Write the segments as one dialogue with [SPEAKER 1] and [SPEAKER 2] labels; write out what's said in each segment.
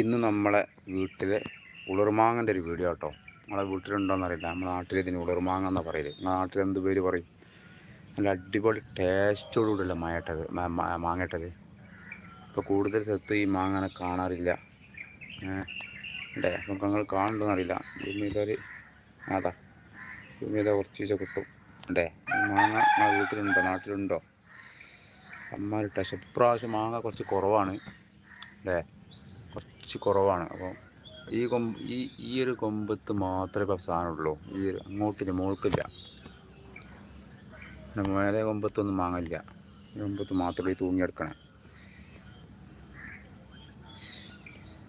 [SPEAKER 1] ഇന്ന് നമ്മളെ വീട്ടിലെ ഉളർമാങ്ങന്റെ ഒരു വീഡിയോ കേട്ടോ നമ്മളെ വീട്ടിലുണ്ടോയെന്ന് അറിയില്ല. നമ്മുടെ നാട്ടിൽ ഇതിന് ഉളർമാങ്ങ എന്നാണ് പറയൽ. നമ്മുടെ നാട്ടിൽ എന്ത് പേര് പറയും? നല്ല അടിപൊളി ടേസ്റ്റോടുകൂടിയുള്ള മായട്ടത് മാങ്ങട്ടത് ഇപ്പോൾ കൂടുതൽ സ്ഥലത്ത് ഈ മാങ്ങനെ കാണാറില്ല. അല്ലേ നമുക്ക് നിങ്ങൾ കാണുന്നുണ്ടോയെന്ന് അറിയില്ല. ഭൂമി ഇതൊരു അതാ ഭൂമിയിലെ കുറച്ച് ചീച്ച കിട്ടും. അല്ലേ മാങ്ങ നമ്മുടെ വീട്ടിലുണ്ടോ? നാട്ടിലുണ്ടോ? അമ്മ ഒരു ടേസ്റ്റ് ഇപ്രാവശ്യം മാങ്ങ കുറച്ച് കുറവാണ്. അല്ലേ കുറച്ച് കുറവാണ്. അപ്പോൾ ഈ കൊമ്പ് ഈ ഈ ഒരു കൊമ്പത്ത് മാത്രമേ ഇപ്പോൾ സാധനമുള്ളൂ. ഈ മുകൾക്കില്ല. പിന്നെ മേലെ കൊമ്പത്തൊന്നും മാങ്ങില്ല ഈ കൊമ്പത്ത് മാത്രമേ തൂങ്ങിയെടുക്കണേ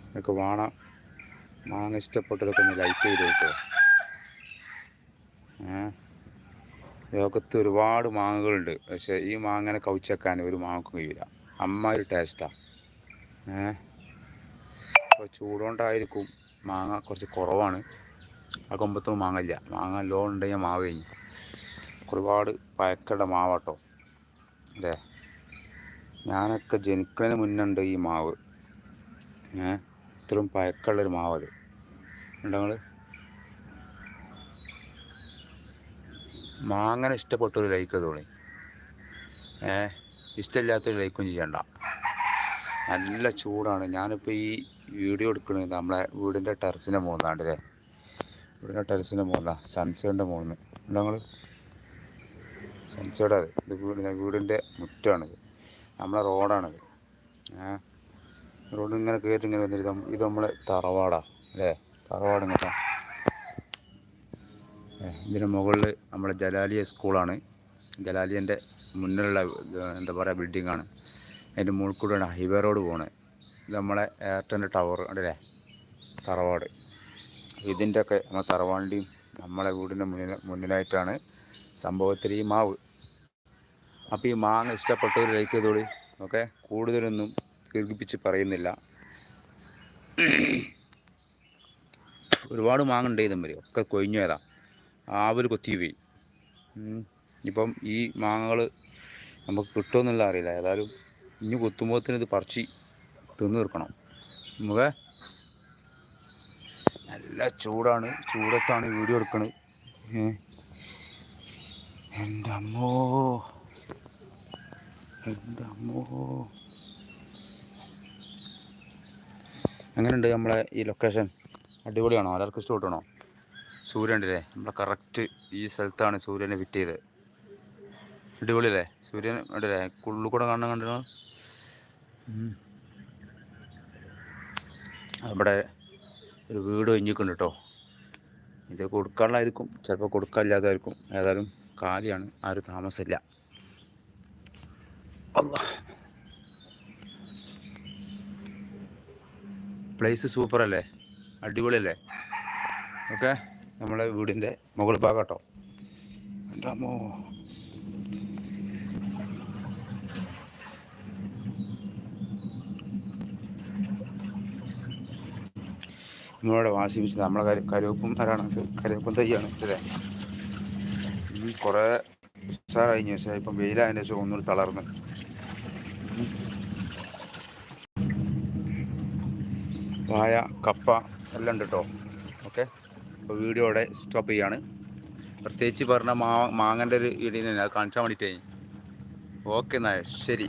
[SPEAKER 1] ഇതൊക്കെ വാണ മാങ്ങ ഇഷ്ടപ്പെട്ടതൊക്കെ ഒന്ന് ലൈക്ക് ചെയ്ത് കേട്ടോ ലോകത്ത് ഒരുപാട് മാങ്ങകളുണ്ട്. പക്ഷേ ഈ മാങ്ങനെ കവിച്ചേക്കാൻ ഒരു മാങ്ങക്കും കഴിയില്ല അമ്മ ഒരു ടേസ്റ്റാണ് ഏ? അപ്പോൾ ചൂടുകൊണ്ടായിരിക്കും മാങ്ങ കുറച്ച് കുറവാണ്. ആ കൊമ്പത്തൊന്നും മാങ്ങില്ല മാങ്ങ ലോൺ ഉണ്ടെങ്കിൽ മാവ് കഴിഞ്ഞു. ഒരുപാട് പയക്കയുടെ മാവാട്ടോ. അല്ലേ? ഞാനൊക്കെ ജനിക്കുന്നതിന് മുന്നുണ്ട് ഈ മാവ്. ഏ? ഇത്രയും പയക്കുള്ളൊരു മാവ് അത് ഉണ്ടോ നിങ്ങൾ മാങ്ങനെ ഇഷ്ടപ്പെട്ടൊരു ലൈക്ക് തോന്നി ഏ? ഇഷ്ടമില്ലാത്തൊരു ലൈക്കും ചെയ്യണ്ട. നല്ല ചൂടാണ്. ഞാനിപ്പോൾ ഈ വീഡിയോ എടുക്കുന്നത് നമ്മളെ വീടിന്റെ ടെറസിന്റെ മുകളിലാണ് അല്ലേ? വീടിന്റെ ടെറസിന്റെ മുകളിലാണ് സൺസൈഡിന്റെ നിന്ന് ഞങ്ങൾ സൺസൈഡ് അത് ഇത് വീട് വീടിന്റെ മുറ്റമാണിത് നമ്മളെ റോഡാണിത്. റോഡ് ഇങ്ങനെ കയറി ഇങ്ങനെ വന്നിട്ട് ഇത് നമ്മളെ തറവാടാണ് അല്ലേ? തറവാട് ഏ, ഇതിന് മുകളിൽ നമ്മളെ ജലാലിയ സ്കൂളാണ്. ജലാലിയന്റെ മുന്നിലുള്ള എന്താ പറയുക ബിൽഡിങ്ങാണ് അതിന്റെ മുകളിൽ കൂടെയാണ് ഹൈവേ റോഡ് ഇത് നമ്മളെ എയർടെലിന്റെ ടവർ ഉണ്ടല്ലേ തറവാട്. ഇതിന്റെ ഒക്കെ നമ്മളെ തറവാടിന്റെയും നമ്മളെ വീടിന്റെ മുന്നിൽ മുന്നിലായിട്ടാണ് സംഭവത്തിൽ ഈ മാവ്. അപ്പോൾ ഈ മാങ്ങ ഇഷ്ടപ്പെട്ടവർ ലൈക്ക് ചെയ്തോളി. ഓക്കെ? കൂടുതലൊന്നും ദീർഘിപ്പിച്ച് പറയുന്നില്ല. ഒരുപാട് മാങ്ങ ഉണ്ട് ഇതും ഒക്കെ കൊഴിഞ്ഞു വരാം ആവൽ കൊത്തി പോയി. ഇപ്പം ഈ മാങ്ങകൾ നമുക്ക് കിട്ടുമെന്നുള്ള അറിയില്ല. ഏതായാലും ഇനി കൊത്തുമ്പോഴത്തേന് ഇത് പറിച്ച് തിന്നു തീർക്കണം. നമുക്ക് നല്ല ചൂടാണ്. ചൂടത്താണ് വീഡിയോ എടുക്കണത്. എന്റെ അമ്മോ എന്റെ അമ്മോ എങ്ങനെയുണ്ട് നമ്മളെ ഈ ലൊക്കേഷൻ അടിപൊളിയാണോ? എല്ലാവർക്കും ഇഷ്ടപ്പെട്ടാണോ? സൂര്യൻ നമ്മളെ കറക്റ്റ് ഈ സ്ഥലത്താണ് സൂര്യനെ ഫിറ്റ് ചെയ്തത്. അടിപൊളിയല്ലേ? സൂര്യൻ ഉണ്ടല്ലേ? കുള്ളിൽ കൂടെ കാണാൻ കണ്ടോ അവിടെ ഒരു വീട് ഒഞ്ഞിക്കുണ്ട് കേട്ടോ. ഇത് കൊടുക്കാനുള്ളതായിരിക്കും ചിലപ്പോൾ കൊടുക്കാനില്ലാതായിരിക്കും ഏതായാലും കാലിയാണ് ആരും താമസമില്ല പ്ലേസ് സൂപ്പറല്ലേ അടിപൊളിയല്ലേ? ഓക്കെ നമ്മളെ വീടിന്റെ മുകൾ ഭാഗം കേട്ടോ. എന്റെ നമ്മളിവിടെ വാശി വെച്ച് നമ്മളെ കരു കരുവപ്പും മരാണ് കരുവപ്പും തയ്യാണ് അല്ലേ? കുറേ ഉഷാറായി പക്ഷേ ഇപ്പം വെയിലായതിന്റെ ശേഷം ഒന്നുകൂടി തളർന്ന്. വായ കപ്പ എല്ലാം ഉണ്ട് കേട്ടോ ഓക്കെ? അപ്പോൾ വീഡിയോ ഇവിടെ സ്റ്റോപ്പ് ചെയ്യാണ്. പ്രത്യേകിച്ച് പറഞ്ഞ മാ മാങ്ങന്റെ ഒരു ഇടയിൽ കാണിച്ചാൽ വേണ്ടിയിട്ടേ. ഓക്കെ എന്നാൽ ശരി.